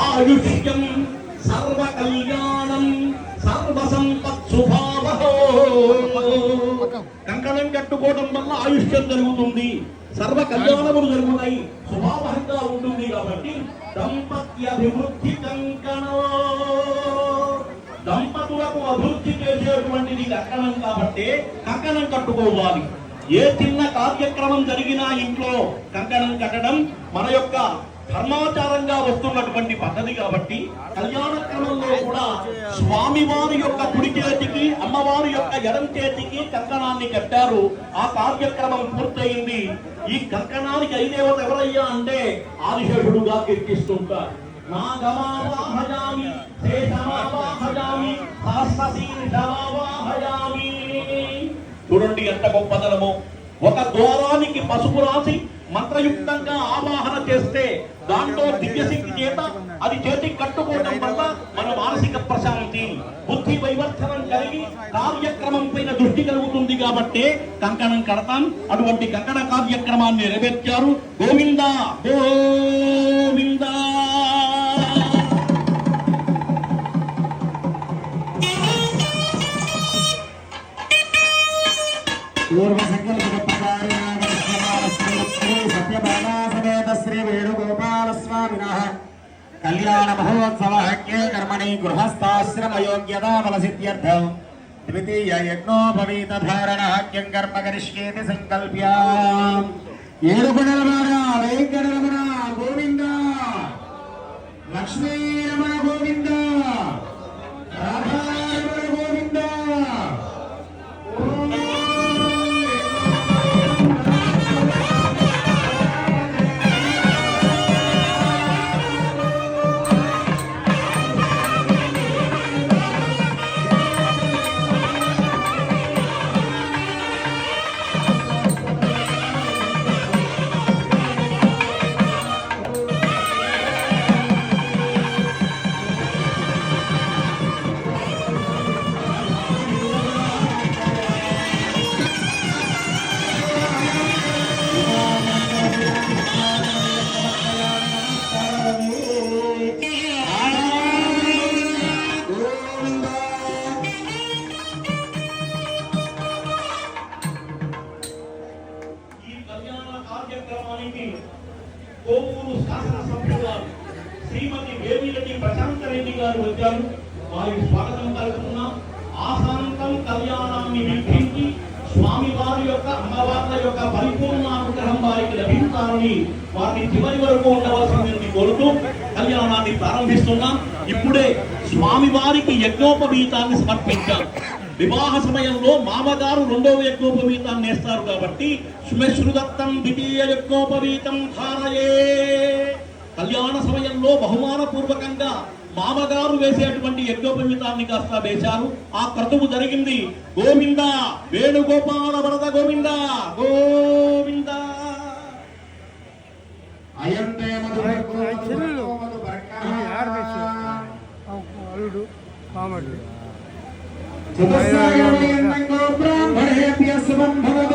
ఆయుష్యం సర్వ కళ్యాణం సర్వ సంపత్ శుభావహో కంకణం కట్టుకోవడం వల్ల ఆయుష్యం జరుగుతుంది సర్వ కళ్యాణములు జరుగుతాయి శుభావహంగా ఉంటుంది కాబట్టి దంపత్య అభివృద్ధి కంకణం. దంపతులకు అభివృద్ధి చేసేటువంటిది కంకణం కాబట్టి కంకణం కట్టుకోవాలి. ఏ చిన్న కార్యక్రమం జరిగినా ఇంట్లో కంకణం కట్టడం మన యొక్క ధర్మాచారంగా వస్తున్నటువంటి పద్ధతి కాబట్టి కళ్యాణ క్రమంలో కూడా స్వామివారి యొక్క కుడి చేతికి అమ్మవారి యొక్క ఎడం చేతికి కంకణాన్ని కట్టారు. ఆ కార్యక్రమం పూర్తయింది. ఈ కంకణానికి అయిదేవత ఎవరయ్యా అంటే ఆదిశేషుడుగా కీర్తిస్తుంటారు. నాగమావాహయామి శేషమావాహయామి సహస్రశీర్షమావాహయామి చూడండి ఎంత గొప్పదనము ఒక దూరానికి పసుపు రాసి మంత్రయుక్తంగా ఆవాహన చేస్తే దాంట్లో దివ్యశక్తి చేత అది చేతికి కట్టుకోవడం వల్ల మన మానసిక ప్రశాంతి బుద్ధి వైవర్ధనం కలిగి కార్యక్రమం పైన దృష్టి కలుగుతుంది కాబట్టి కంకణం కడతాం. అటువంటి కంకణ కార్యక్రమాన్ని నెరవేర్చారు. గోవింద గోవింద. సత్యభామాసమేత శ్రీ వేణుగోపాల స్వామినః కళ్యాణ మహోత్సవ కర్మణి గృహస్థాశ్రమ యోగ్యతా ఫలసిద్ధ్యర్థం ద్వితీయ యజ్ఞోపవీత ధారణ ధారణాఖ్యం కర్మ కరిష్యేతి సంకల్ప్య ఏడుగుణల వారా వెంకటరమణ గోవింద లక్ష్మీ రమణ గోవింద కార్యక్రమానికి కోవూరు శాసనసభ్యురాలు శ్రీమతి వేమిరెడ్డి ప్రశాంత రెడ్డి గారు వచ్చారు. వారి స్వాగతం పలుకుతున్నాం. ఆశాంతం కళ్యాణాన్ని వీక్షించి స్వామి వారి యొక్క అమ్మవార్ల యొక్క పరిపూర్ణ అనుగ్రహం వారికి లభించాలని వారిని చివరి వరకు ఉండవలసిందని కోరుతూ కళ్యాణాన్ని ప్రారంభిస్తున్నాం. ఇప్పుడే స్వామి వారికి యజ్ఞోపవీతాన్ని సమర్పించాం. వివాహ సమయంలో మామగారు రెండవ యజ్ఞోపవీతాన్ని వేస్తారు కాబట్టి శ్మశ్రుదత్తం ద్వితీయ యజ్ఞోపవీతం ధారయే. కళ్యాణ సమయంలో బహుమాన పూర్వకంగా మామగారు వేసేటువంటి యజ్ఞోపవీతాన్ని కాస్త వేశారు. ఆ క్రతువు జరిగింది. గోవింద వేణుగోపాల వరద గోవింద గోవింద. అయంతే మధువర్గో చెల్లెలు. चतुस्सागरपर्यन्तं गोब्राह्मणेभ्यः शुभं भवतु